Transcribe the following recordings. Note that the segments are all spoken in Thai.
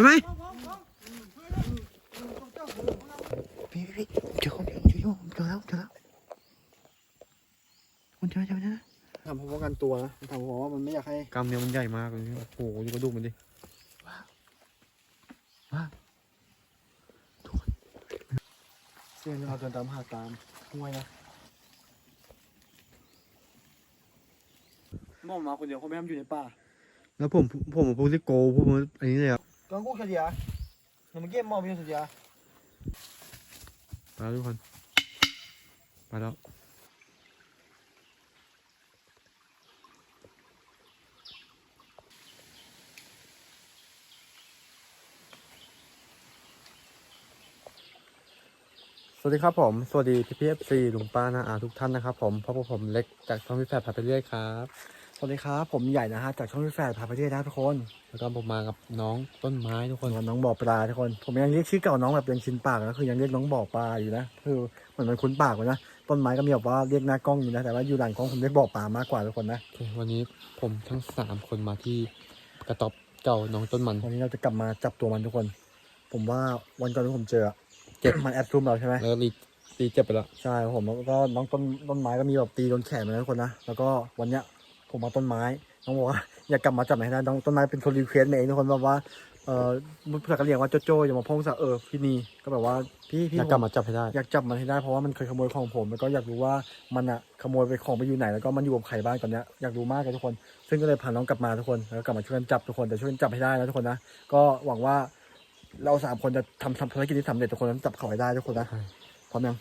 ทำไมพี่พี่เจอคนเจอเจอเจอแล้วเจอแล้วคนเจอเจอเจอทำเพราะกันตัวนะทำเพราะว่ามันไม่อยากให้กล้ามเนื้อมันใหญ่มากเลยโอ้โหดูกระดูกมันดิว้าวเสียงเราเดินตามหาตามห้วยนะมองมาคนเดียวเขาไม่ทำอยู่ในป่า แล้วผมผมผมที่โกผมอันนี้เลยอะ งกูเฉลียเดี๋ยวมันเก็บมองไปเฉลียไปแล้วทุกคน ไปแล้ว สวัสดีครับผม สวัสดีพี่พีเอฟซีลุงป้านาอาทุกท่านนะครับผมเพราะพวกผมเล็กจากช่องพี่แฝดพาไปเรื่อยครับ สวัสดีครับ ผมใหญ่นะฮะจากช่องพี่แฝดพาไปเที่ยวนะทุกคน แล้วก็ผมมากับน้องต้นไม้ทุกคนน้องบ่อปลาทุกคน ผมยังเรียกชื่อเก่าน้องแบบยังชินปากนะคือยังเรียกน้องบ่อปลาอยู่นะคือเหมือนมันคุ้นปากเลยนะต้นไม้ก็มีแบบว่าเรียกหน้ากล้องอยู่นะแต่ว่าอยู่หลังกล้องผมเรียกบ่อปลามากกว่าทุกคนนะโอเควันนี้ผมทั้งสามคนมาที่กระต๊อบเจ้าน้องต้นมัน วันนี้เราจะกลับมาจับตัวมันทุกคน ผมว่าวันก่อนที่ผมเจออะเจ็บมันแอดซูมเราใช่ไหมแล้วรีรีเจ็บไปแล้วใช่ครับผมแล้วก็น้องต้นต้นไม้ก็มีแบบตีโดนแขนมาแล้วทุกคนนะแล้วก็วันเนี้ย ผมมาต้นไม้น้องบอกว่าอยากกลับมาจับมันให้ได้น้องต้นไม้เป็นคนรีเควสต์มาเองทุกคนแบบว่าเออเพื่อนก็เรียกว่าโจโจ้อย่ามาพ้องสะเออพี่นีก็แบบว่าพี่พี่อยากกลับมาจับให้ได้ อยากจับมันให้ได้เพราะว่ามันเคยขโมยของผมแล้วก็อยากรู้ว่ามันอะขโมยไปของไปอยู่ไหนแล้วก็มันอยู่กับใครบ้างตอนเนี้ยอยากรู้มากเลยทุกคน ซึ่งก็เลยพาน้องกลับมาทุกคนแล้วก็กลับมาช่วยกันจับทุกคนแต่ช่วยกันจับให้ได้นะทุกคนนะก็หวังว่าเราสามคนจะทำทำภารกิจที่สำเร็จทุกคนนั้นจับเขาให้ได้ทุกคนนะใช่พร้อมยัง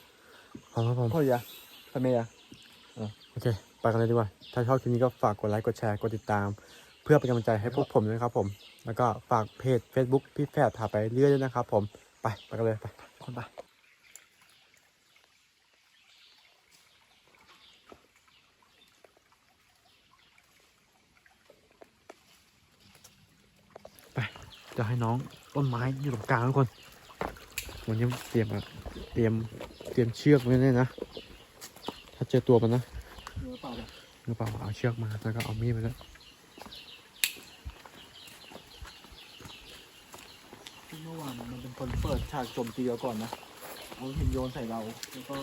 พร้อมครับผมพ่อเดียทำไมอะโอเค ไปกันเลยดีกว่า ถ้าชอบคลิปนี้ก็ฝากกดไลค์ กดแชร์ กดติดตาม เพื่อเป็นกำลังใจให้พวกผมด้วยนะครับผม แล้วก็ฝากเพจ Facebook พี่แฝดพาไปเรื่อยด้วยนะครับผม ไป ไปกันเลย ไปคนไปจะให้น้องต้นไม้อยู่ตรงกลางทุกคนวันนี้เตรียมอะเตรียมเตรียมเชือกไว้เลยนะ ถ้าเจอตัวมันนะ เนื้อเปล่าเลยหรือเปล่าเอาเชือกมาแล้วก็เอามีดมาด้วยที่เมื่อวานมันเป็นคนเปิดฉากโจมตีเราก่อนนะเอาหินโยนใส่เรา แล้วก็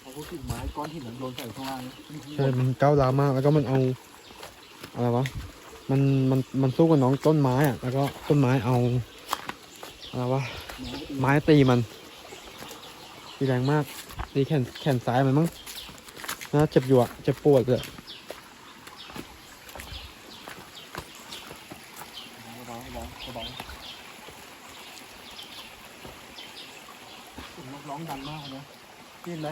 เอาพวกกิ่งไม้ก้อนหินนั้นโยนใส่ข้างล่างนะใช่มันก้าวร้าวมากแล้วก็มันเอาอะไรวะมันมันมันสู้กับน้องต้นไม้อะแล้วก็ต้นไม้เอาอะไรวะไม้ตีมันตีแรงมากตีแขนแขนซ้ายมันมั้ง นะเจ็บอยู่อะเจ็บปวดเลย เบาๆเบาๆเบาๆเสียงนกร้องดังมากเลยนะได้ยินไหม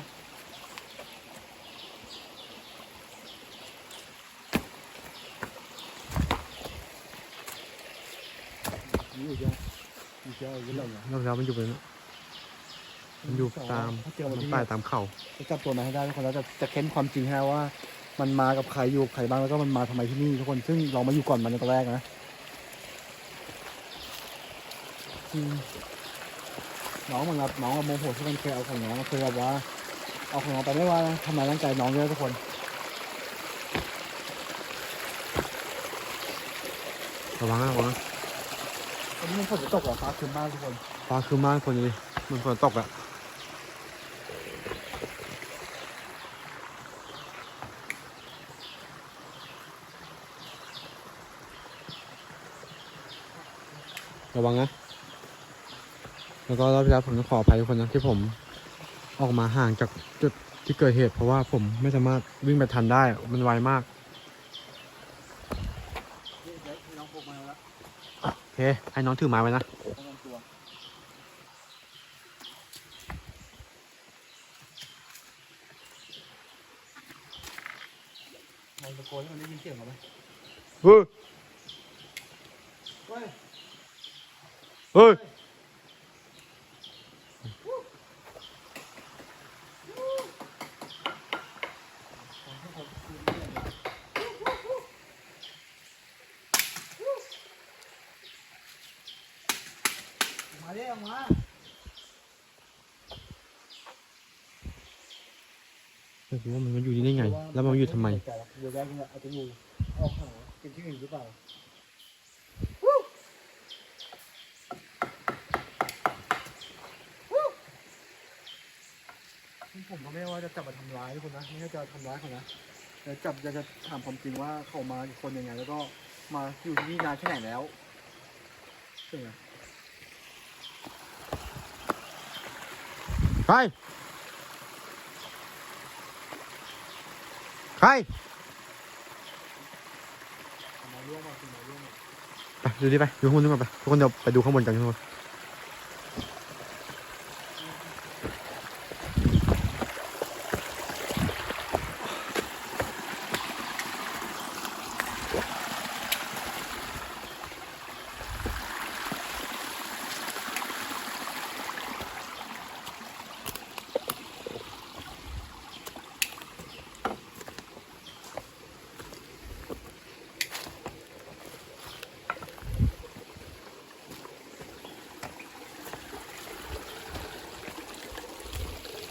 นี่อยู่เยอะอยู่เยอะอยู่เยอะเลย รอบแล้วมันอยู่บน มันอยู่ตามถ้าเจอมันมันที่ป่ายตามเขาจะจับตัวมาให้ได้ทุกคนแล้วจะจะเค้นความจริงให้ว่า มันมากับใครอยู่กับใครบ้างแล้วก็มันมาทำไมที่นี่ทุกคนซึ่งเรามาอยู่ก่อนมันในตอนแรกนะอืมน้องมันรับน้องกับโมโหที่มันเคยเอาของน้องเคยแบบว่า เอาของน้องไปไม่ว่านะทำลายร่างกายน้องเยอะทุกคน ระวังนะระวังนะวันนี้มันฝนจะตกเหรอฟ้าคืนมากทุกคนฟ้าคือมากคนนี้มันฝนตกอะ ระวังนะ แล้วก็รอบที่แล้วผมต้องขออภัยทุกคนนะที่ผมออกมาห่างจากจุดที่เกิดเหตุ เพราะว่าผมไม่สามารถวิ่งไปทันได้ มันไวมากโอเคให้น้องถือไม้ไว้นะ มาไม่รู้ว่ามันมันอยู่ที่ได้ไง แล้วมันอยู่ทำไมอยู่ได้ยังไงอาจจะอยู่ออกหาเป็นที่อื่นหรือเปล่าผมก็ไม่ว่าจะจับมาทำร้ายคนนะไม่ใช่จะทำร้ายคนนะแต่จับจะจะถามความจริงว่าเขามาคนยังไง แล้วก็มาอยู่ที่นี่นานแค่ไหนแล้วใช่ไหม รใครทำไมร่วงมาทำไมร่วงมาไปดูดิไปดูข้างบนนึกว่าไปทุกคนเดี๋ยวไปดูข้างบนกันทุกคน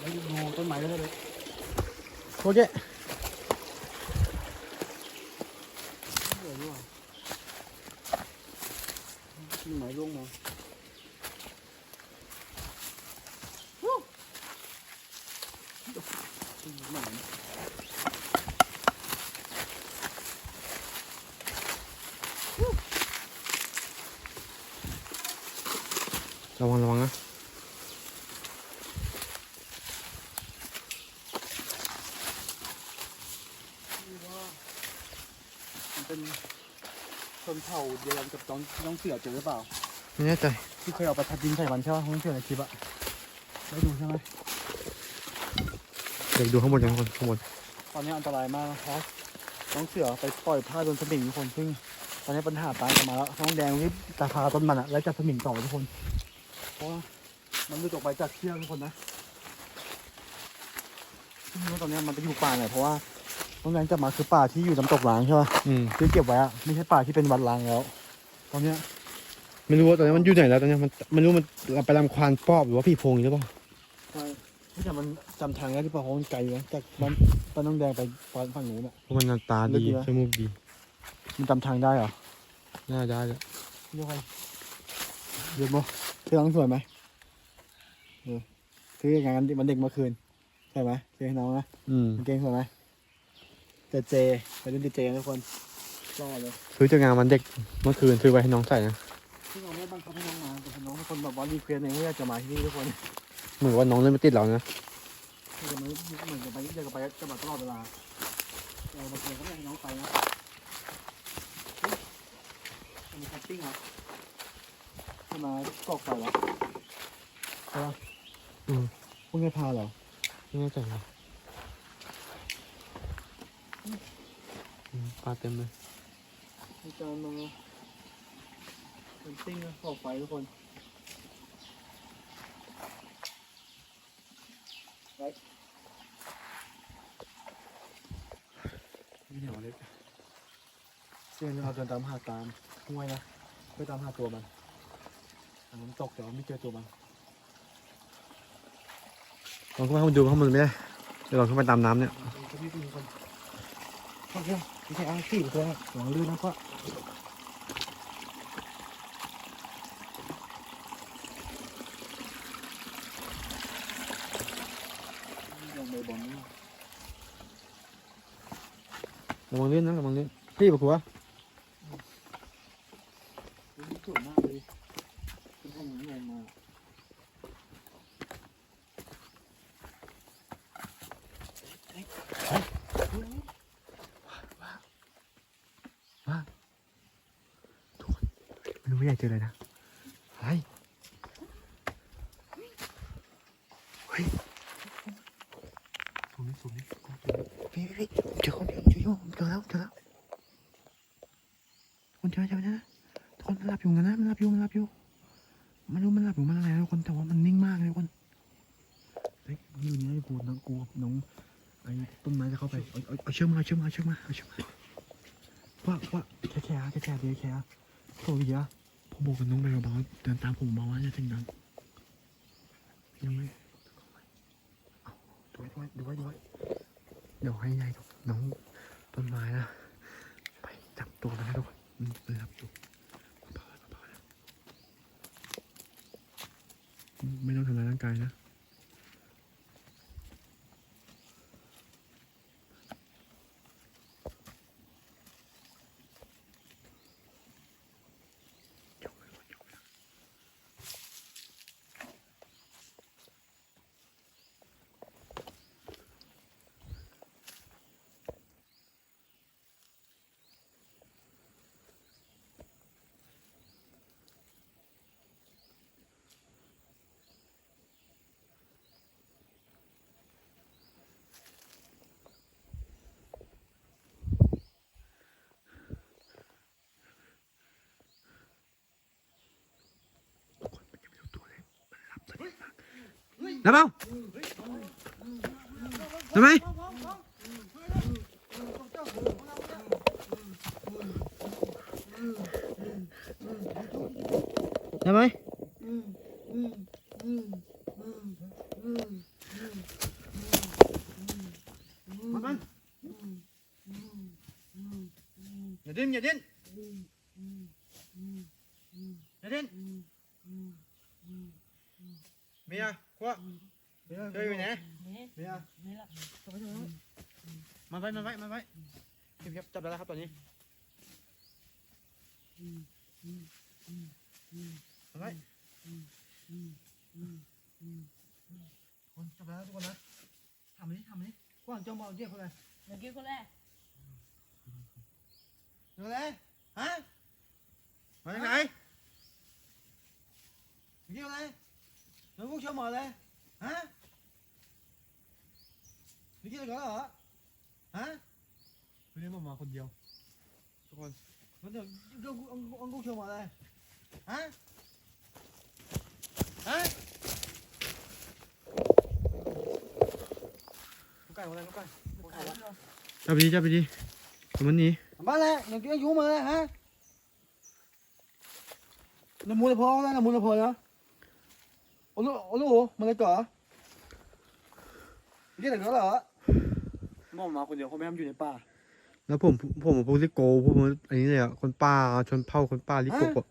แล้วดูต้นไม้ด้วยเลย โอเค เหลือด้วยต้นไม้ร่วงมาวู้ต้นไม้ ระวังระวังนะ ที่ว่ามัน เป็นชนเผ่าเดียวกันกับน้องน้องเสือเจอหรือเปล่า ไม่แน่ใจที่เคยเอาประทัดยิงใส่มันใช่ไหมน้องเสือในคลิปอะได้ดูใช่ไหมเดี๋ยวดูข้างบนกันทุกคนข้างบนตอนนี้อันตรายมากนะเพราะน้องเสือไปปล่อยผ้าโดนสมิงทุกคนซึ่งตอนนี้ปัญหาตายกลับมาแล้วน้องแดงรีบตาพาต้นมันอะแล้วจับสมิงต่อทุกคน เพราะว่ามันหลุดออกไปจากเชือกทุกคนนะซึ่งไม่รู้ตอนนี้มันไปอยู่ป่าไหนเพราะว่า น้องแดงจับมาคือป่าที่อยู่น้ำตกล้างใช่ปะอืมที่เก็บไว้อะไม่ใช่ป่าที่เป็นวัดล้างแล้ว ตอนเนี้ยไม่รู้ว่าตอนนี้มันอยู่ไหนแล้วตอนนี้มันไม่รู้มันไปลำควานปอบหรือว่าพี่โพงหรือเปล่าใช่ที่แต่มันจำทางได้หรือเปล่าเพราะมันไกลนะจากบ้านบ้านน้องแดงไปฝั่งนู้นอะเพราะมันหน้าตาลึดีกอยู่นะจมูกดี มันจำทางได้เหรอน่าได้เลยเรียกว่าเรียกโมเสื้อน้องสวยไหมเออซื้อยังไงกันมันเด็กเมื่อคืนใช่ไหมซื้อให้น้องนะอืมกางเกงสวยไหม เจเจไปเล่นดีเจกันทุกคนรอเลยซื้อจากงานวันเด็กเมื่อคืนซื้อไว้ให้น้องใส่นะที่เราไม่ได้บังคับให้น้องมาแต่น้องทุกคนแบบว่ารีเควสเองว่าอยากจะมาที่นี่ทุกคนเหมือนว่าน้องเล่นไม่ติดเรานะอยากจะมาเหมือนกับไปอยากจะไปจะมาตลอดเวลาเราบางทีก็ไม่ให้น้องไปนะเฮ้ยมันมีแคมปิ้งเหรอจะมากอกไฟเหรอใช่ปะอืมพวกนี้พาเหรอไม่แน่ใจนะอืม ปลาเต็มเลยมีการมาแคมปิ้งนะกอกไฟทุกคนไปไม่เดี๋ยวเล็กเชื่อเราเดินตามหาตามห้วยนะเพื่อตามหาตัวมันแต่มันตกแต่ว่าไม่เจอตัวมันลองขึ้นมาข้างบนดูข้างบนไม่ได้เดี๋ยวเราขึ้นไปตามน้ำเนี่ยจะมีคนคน เพื่องไม่ใช่อาชีพเลยหวังลื่นนะพ่อระวังเลื่อนนะระวังเลื่อนพี่ปะครัวสวยมากเลยเป็นห้องนี้งมา ไม่อยากเจออะไรนะอะไรเฮ้ยสูงนี่สูงนี่พี่พี่เจอคนเจอเจอแล้วเจอแล้วคนเจอเจอนะทุกคนมันหลับอยู่กันนะมันหลับอยู่มันหลับอยู่ไม่รู้มันหลับอยู่มันอะไรทุกคนแต่ว่ามันนิ่งมากเลยทุกคนเฮ้ยอยู่นี่กูน้องกูน้องไอ้ต้นไม้จะเข้าไปเอาเชือกมาเอาเชือกมาเอาเชือกมาเอาเชือกมาว่าว่าแค่แค่แค่แค่เดียวแค่โถ่เยอะผม บอกกับน้องไปเบาๆเดินตามผมเบาๆจะถึงนั้นยังไม่เอาดูไว้ดูไว้ดูไว้เดี๋ยวให้ยายกับน้องต้นไม้นะไปจับตัวมันนะทุกคนมันมันหลับอยู่เบาๆเบาๆนะไม่ต้องทำร้ายร่างกายนะ แล้วเปล่าทำไมทำไม มันมันอย่าดิ้นอย่าดิ้นอย่าดิ้นเมียกว่าเมียเจออยู่ไหนนี่เมียนี่ละมาไว้มาไว้มาไว้เก็บเก็บจับได้แล้วครับตอนนี้มาไว้คนจับได้แล้วทุกคนนะทำนี้ทำนี้กว้างจ้องมองเจี๊ยบเขาเลยเมื่อกี้คนแรกดูเลยฮะมาจากไหนเกี่ยวอะไรหนูกูเชื่อหมอเลยฮะนี่เกี่ยวกับเหรอ ฮะไม่ได้มามาคนเดียว ทุกคนมันเดี๋ยวเดี๋ยวกูเอาเอากูเชื่อหมอเลยฮะฮะกูไก่หมดเลยกูไก่กูไก่ละจับไปดีจับไปดีเอามันหนีบ้านแหละหนึ่งกิโลยูมาเลยฮะน้ำมูลพอแล้วน้ำมูลพอแล้วโอ้ลูกโอ้ลูกมันเลยก่อนี่อะไรกันเหรอ มองมาคนเดียวเขาไม่ทำอยู่ในป่า แล้วผมผมกับพวกลิโก้พวกมันอันนี้เลยอะคนป่าชนเผ่าคนป่าลิโก้อะ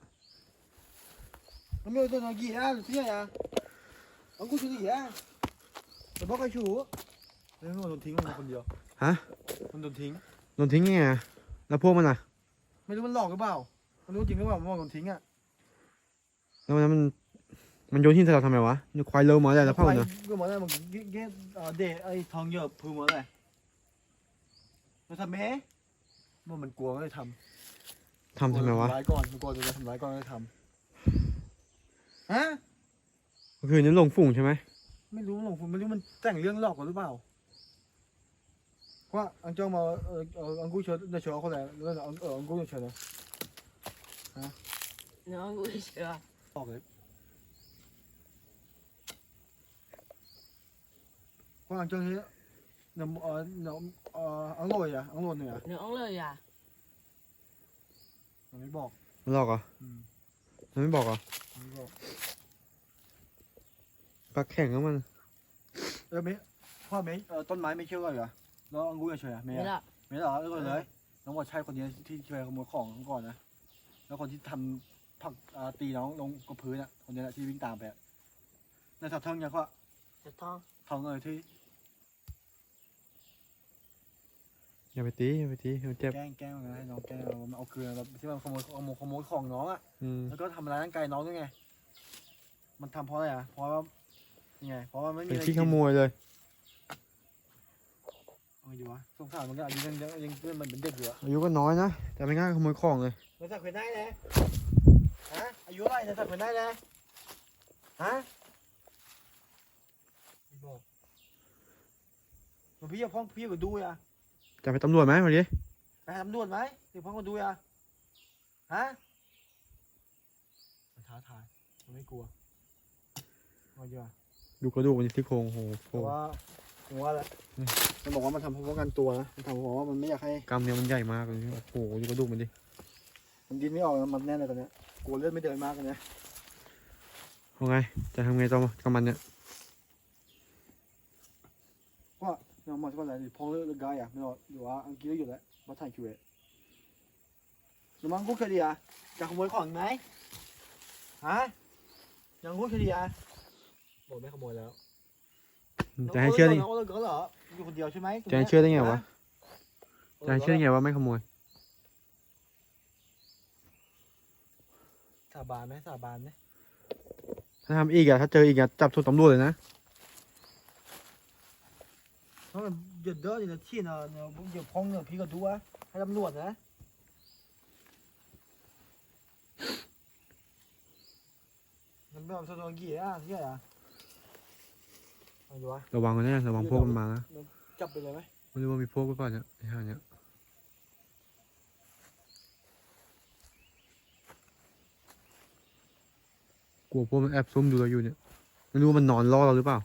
มันไม่เอาตัวน้องกี่อะที่ไหนอะเอากูชูดิอะแต่บอกใครชูแล้วมันโดนทิ้งมันมาคนเดียวฮะมันโดนทิ้งโดนทิ้งยังไงอะแล้วพวกมันอะ ไม่รู้มันหลอกหรือเปล่ามันรู้จริงหรือเปล่ามันโดนทิ้งอะแล้ววันนั้นมันมันโยนหินใส่เราทำไมวะนี่ควายเลอมาได้แล้วเผ่าเนอะก็มาได้มันเก๊เก๊เดไอ้ทองเหยอะพูมาเลย มันทำไหมมันมันกลัวก็เลยทำทำทำไมวะทำร้ายก่อนมันกลัวจะทำร้ายก่อนก็เลยทฮะก็คือนี่ลงฝุ่งใช่ไหมำไม่รู้หรอกผมไม่รู้มันแต่งเรื่องหลอกกันหรือเปล่าว่าอังเจ้ามาเออเอออังกูเชิญเดี๋ยวเชิญเขาเลยแล้วอังเอออังกูเดี๋ยวเชิญเลยน้องกูเชื่อออกเลยว่าอังเจ้าเฮ้ย น้ำเออน้ำเอออังโรยอะอังโรยเนี่ยน้องเลยอะมันไม่บอกมันหลอกเหรออืมมันไม่บอกเหรอมันไม่บอกปากแข็งแล้วมันเออไม่พ่อไม่เออต้นไม้ไม่เชื่อเหรอแล้วอังกูเฉยๆอะไม่นี่อะละ ไม่เหรอแล้วก็เลยน้องบอกใช่คนนี้ที่ช่วยขโมยของก่อนนะแล้วคนที่ทำผลักอ่าตีน้องลงกับพื้นอะคนนี้แหละที่วิ่งตามไปอะในถับท่องยังก็จะท้องทองเออที่ อย่าไปตีอย่าไปตีมันเจ็บ แกล้งแกล้งมันให้น้องแกล้งเอามันเอาเกลือแบบที่มันขโมยขโมยขโมยของน้องอะ อืม แล้วก็ทำร้ายร่างกายน้องด้วยไง มันทำเพราะอะไรอะ เพราะว่ายังไง เพราะว่าไม่มีเป็นอะไรขี้กิขนโมยเลย เอาไงดีวะสงสารมันก็อายุยังยังยังเพื่อนมันเป็นเด็กอยู่อะอายุก็น้อยนะ แต่ไม่กล้าขโมยของเลยเราสักเป็นได้เลยฮะ อายุเท่าไหร่เราสักเป็นได้เลยฮะไม่บอกมันพี่จะพ้องพี่ก็ดูอะ จะไปตำรวจไหมมาดิไปตำรวจไหมเดี๋ยวพ้องก็ดูอะฮะมันท้าทายมันไม่กลัวเอาดีกว่าดูกระดูกมันที่โครงโอ้โหโครแต่ง ว่าผมว่าแหละอืม มันบอกว่ามันทำเพราะป้องกันตัวนะมันทำเพราะว่ามันไม่อยากให้กล้ามเนื้อมันใหญ่มากเลยโอ้โหดูกระดูกมันดิมันดิ้นไม่ออกนะมันแน่นเลยตอนเนี้ยกลัวเลือดไม่เดินมากเลยนะเอาไงจะทำไงต่อกับมันเนี่ย ว่าน้องมาที่ว่าอะไรพองเลือดกายอะไม่หรอกหรือว่าอังกฤษอยู่แล้วว่าถ่ายคิวเอน้องมังกุ๊กเคยดีอะจะขโมยของไหมฮะยังกุ๊กเคยดีอะบอกไม่ขโมยแล้วจะให้เชื่อได้น้องโอ๊ตเหรออยู่คนเดียวใช่ไหมจะให้เชื่อได้ไงวะจะให้เชื่อได้ไงว่าไม่ขโมยสาบานไหมสาบานไหมถ้าทำอีกอะถ้าเจออีกอะจับส่งตำรวจเลยนะ เพราะมันหยุดเด้ออยู่ในที่เนาะเนาะเดี๋ยวพองเนี่ยพี่ก็ดูอะให้ตำรวะวะระวังกันนะระวังพวกมันมานะจับไปเลยไหมไม่รู้ว่ามีพวกหรือเปล่าเนี่ยไอ้ห่าเนี่ยกลัวพวกมันแอบซุ่มดูเราอยู่เนี่ยไม่รู้มันนอนรอเราหรือเปล่า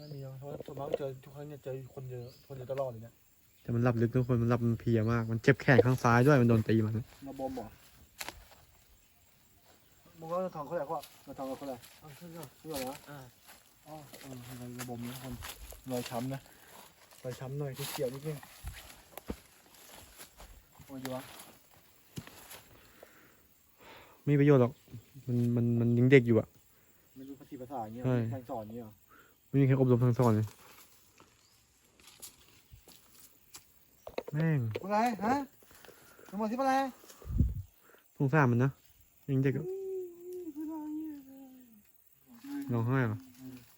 ไม่มีหรอกเพราะว่าส่วนมากเจอทุกครั้งเนี่ยเจอคนเดียวคนเดียวตลอดเลยเนี่ยแต่มันหลับลึกทุกคนมันหลับมันเพลียมาก มันเจ็บแขนข้างซ้ายด้วยมันโดนตีมันมาบอมบ่มึงก็ทองเขาแหละเขามาทองเขาแหละเอาขึ้นก่อนเชื่อเหรออ่าอ๋อเออระบบนี้คนรอยช้ำนะรอยช้ำหน่อยที่เขียวนิดนึงโอ้ยวะไม่มีประโยชน์หรอก มันมันมันยังเด็กอยู่อะไม่รู้ภาษีภาษาอย่างเงี้ยใช่ทางสอนอย่างเงี้ยเหรอ ไม่มีใครอบรมทางสอนเลย แม่งอะไรฮะมึงมาที่อะไรสงสารมันนะยังเด็กอะร้องไห้เหรอ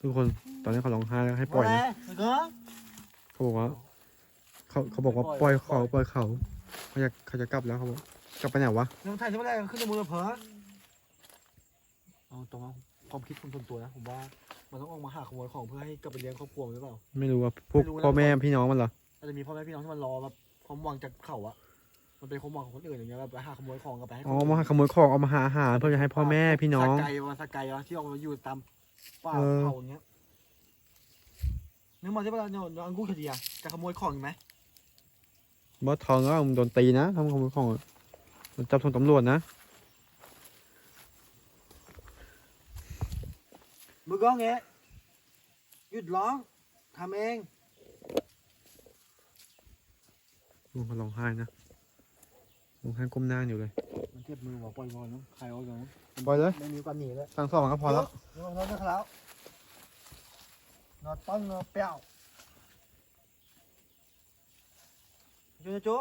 ทุกคนตอนนี้เขาร้องไห้แล้วให้ปล่อยนะมึงก็เขาบอกว่าเขาเขาบอกว่าปล่อยเขาปล่อยเขาเขาจะเขาจะกลับแล้วเขาบอกกลับไปไหนวะน้องไทยที่อะไรขึ้นในมือเผลอเอาตรงเอาความคิดคนส่วนตัวนะผมว่า มันต้องออกมาหาขโมยของเพื่อให้กลับไปเลี้ยงครอบครัวหรือเปล่า ไม่รู้ว่าพวกไม่รู้นะ พ่อแม่พี่น้องมันเหรอ อาจจะมีพ่อแม่พี่น้องที่มันรอแบบความหวังจากเขาอะมันเป็นความหวังของคนอื่นอย่างเงี้ยแบบไปหาขโมยของกลับไปให้คนอ๋ออื่นมาหาขโมยของเอามาหาอาหารเพื่อจะให้พ่อแม่พี่น้อง สกายวะสกายวะที่ออกมาอยู่ตามป่าเออ เขาอย่างเงี้ยนึกมาที่ว่าเนี่ยอังกูคดีอะจะขโมยของอีกไหมบอสทองก็โดนตีนะทำขโมยของอะมันจับส่งตำรวจนะ มือก้องเงี้ยหยุดร้องทำเองลุงเขาร้องไห้นะร้องไห้ก้มหน้าอยู่เลย มันเจ็บมือว่ะปล่อยบอลเนาะใครเอาอย่างนั้นปล่อยเลยไม่มีการหนีแล้วสั่งสอนก็พอแล้วนอนนอนแล้วนอนต้นนอนเปรี้ยวจูจู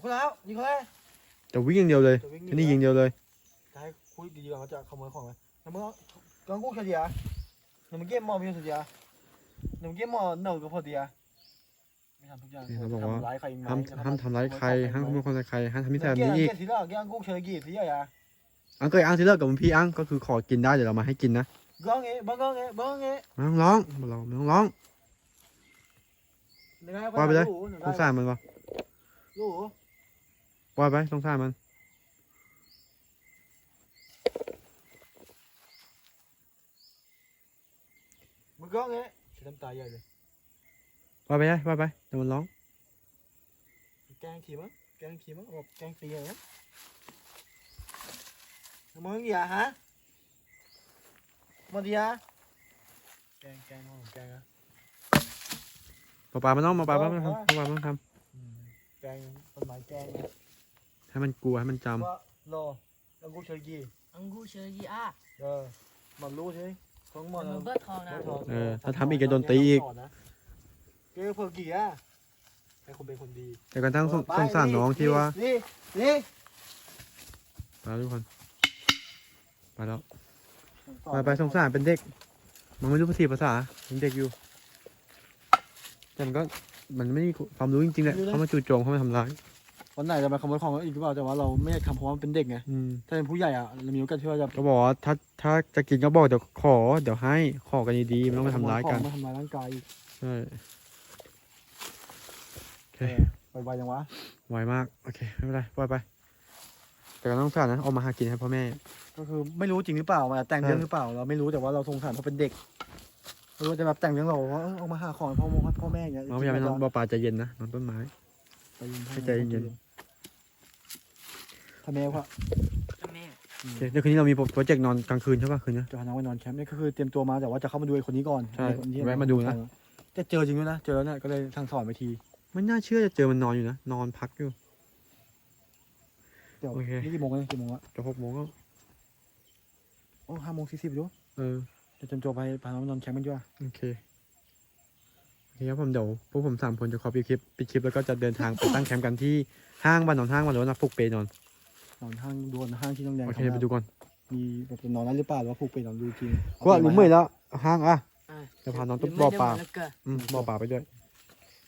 คนแล้วยิงเขาเลย จะวิ่งอย่างเดียวเลยจะวิ่งหที่นี่ยิงเดียวเลย จะให้คุยดีๆก่อนเขาจะขโมยของไหมน้ำมึงกังกูแค่เดียวน้ำมึงเก็บหม้อเพียงสุดเดียวน้ำมึงเก็บหม้อเน่าก็พอดีอะไม่ทำทุกอย่างนี่เขาบอกว่า ทำร้ายใครอีกไหห้ามห้ามทำร้ายใครห้ามขโมยของใครห้ามทำนิสัยแบบเกี่ยนี้อีกเกี่ยทีละเกี่ยกูเชิญกี่ทีอะอังเคยอ้างที่เลิกกับมึงพี่อ้างก็คือขอกินได้เดี๋ยวเรามาให้กินนะก้องเงี้บังก้องเงี้บังเงี้ไม่ต้องร้องเราไม่ต้องร้องปล่อยไปเลย สงสารมันวะลู กปล่อยไปสงสารมันมึงก้องเงี้เสียน้ำตาใหญ่เลยปล่อยไปได้ปล่อยไปเดี๋ยวมันร้อง แกงขี่มั้งแกงขี่มั้งแบบแกงตีอะไรนะมึงอย่าฮะมาดิอะแกงแกงห้องแกงอะปล่อยปลามันต้องมาปล่อยปลามันทำปล่อยปลามันทแกงต้นไม้แกงนะำ ให้มันกลัวให้มันจว่าโลแล้วกูเชิญกี่อังกูเชยยีอะเออมันรู้ใช่ไหมของมันมือเบิร์ดทองนะำเออถ้าทำอีกจะโดนตีอีก เกย์เพื่อกี่อะให้คนเป็นคนดีแต่ก็ตั้งสงสงสารน้องที่ว่านี่นี่ไปแล้วทุกคนไปแล้วไปไปสงสารเป็นเด็ก มันไม่รู้ภาษาภาษาเป็นเด็กอยู่แต่มันก็มันไม่มีความรู้จริงๆแหละเขามาจู่โจมเขามาทำร้าย วันไหนจะมาขโมยของอีกหรือเปล่าแต่ว่าเราไม่อยากทำเพราะว่ามันเป็นเด็กไงอืมถ้าเป็นผู้ใหญ่อะเรามีโอกาสที่ว่าจะก็บอกว่าถ้าถ้าจะกินก็บอกเดี๋ยวขอ เดี๋ยวให้ขอกันดีๆไม่ต้องไปทำร้ายกันมาทำร้ายร่างกายอีกใช่โอเคไปไวๆยังวะไวมากโอเคไม่เป็นไรปล่อยไป แต่ก็ต้องสารนะเอามาหากินให้พ่อแม่ ก็คือไม่รู้จริงหรือเปล่ามาแต่งเรื่องหรือเปล่า เราไม่รู้แต่ว่าเราสงสารเพราะเป็นเด็กไม่รู้จะแบบแต่งเรื่องเราว่าเออเอามาหาของพ่อแม่พ่อแม่อย่างเงี้ย น้องพยายามให้น้องบอปลาใจเย็นนะน้องต้นไม้ ใจเย็นให้ใจเย็นทำไมวะแม่โอเคเดี๋ยวคืนนี้เรามีโปรเจกต์นอนกลางคืนใช่ป่ะคืนนี้ จะพาน้องไปนอนแคมป์นี่ก็คือเตรียมตัวมาแต่ว่าจะเข้ามาดูไอ้คนนี้ก่อนใช่ไอ้คนที่แวะมาดูนะ จะเจอจริงด้วยนะ เจอแล้วเนี่ยก็เลยสั่งสอนไปที ไม่น่าเชื่อจะเจอมันนอนอยู่นะ นอนพักอยู่ เดี๋ยวโอเค นี่กี่โมงแล้วกี่โมงละจะหกโมงก็ โอ้ห้าโมงสี่สิบอยู่เออ เดี๋ยวจนจบไปพาน้องไปนอนแคมป์กันด้วยโอเคโอเคครับผมเดี๋ยวพวกผมสามคนจะขอปิดคลิปปิดคลิปแล้วก็จะเดินทางไปตั้งแคมป์กันที่ห้างบ้านหนองห้างบ้านหนองนะฟุกเปนอนนอนห้างโดนห้างที่ต้องแดงโอเคข้างหไปน้าดูก่อนมีแบบนอนได้หรือเปล่าหรือว่าผูกไปนอนดูจริงก็รู้เมื่อยแล้วห้างอะอะจะพาน้องตุ๊บบ่อปลาแล้วก็อืมบ่อปลาไปด้วย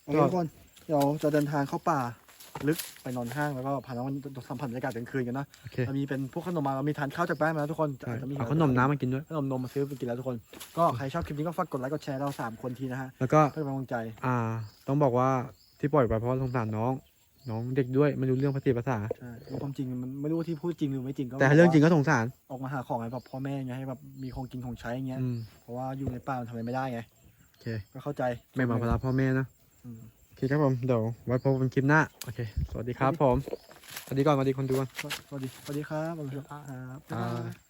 โอเคทุกคนเดี๋ยวจะเดินทางเข้าป่า ลึกไปนอนห้างแล้วก็ผ่าน้องมันสัมผัสบรรยากาศกลางคืนกันนะโอเมีเป็นพวกขนมมาเรามีทานข้าวจากบ้านมาแล้วทุกคนอาจจะมีขนมน้ำมากินด้วย ขนมนมมาซื้อไปกินแล้วทุกคน ก็ใครชอบคลิปนี้ก็ฝากกดไลค์กดแชร์เราสามคนทีนะฮะแล้วก็ เพื่อเป็นกำลังใจ อ่า ต้องบอกว่าที่ปล่อยไปเพราะสงสารน้อง น้องเด็กด้วยไม่รู้เรื่องภาษีภาษา ใช่รู้ความจริงมันไม่รู้ที่พูดจริงหรือไม่จริงก็แต่เรื่องจริงก็สงสาร ออกมาหาของให้แบบพ่อแม่ไงให้แบบมีของกินของใช้อย่างเงี้ยเพราะว่าอยู่ในป่ามันทำอะไรไม่ได้ไง โอเค ก็เข้าใจไม่มาพาราพ่อแม่นะ อื คครับผมเดี๋ยวไว้พบกันคลิปหน้า โอเค สวัสดีครับผม สวัสดีก่อนสวัสดีคนดูก่อนสวัสดีสวัสดีครับผมครับ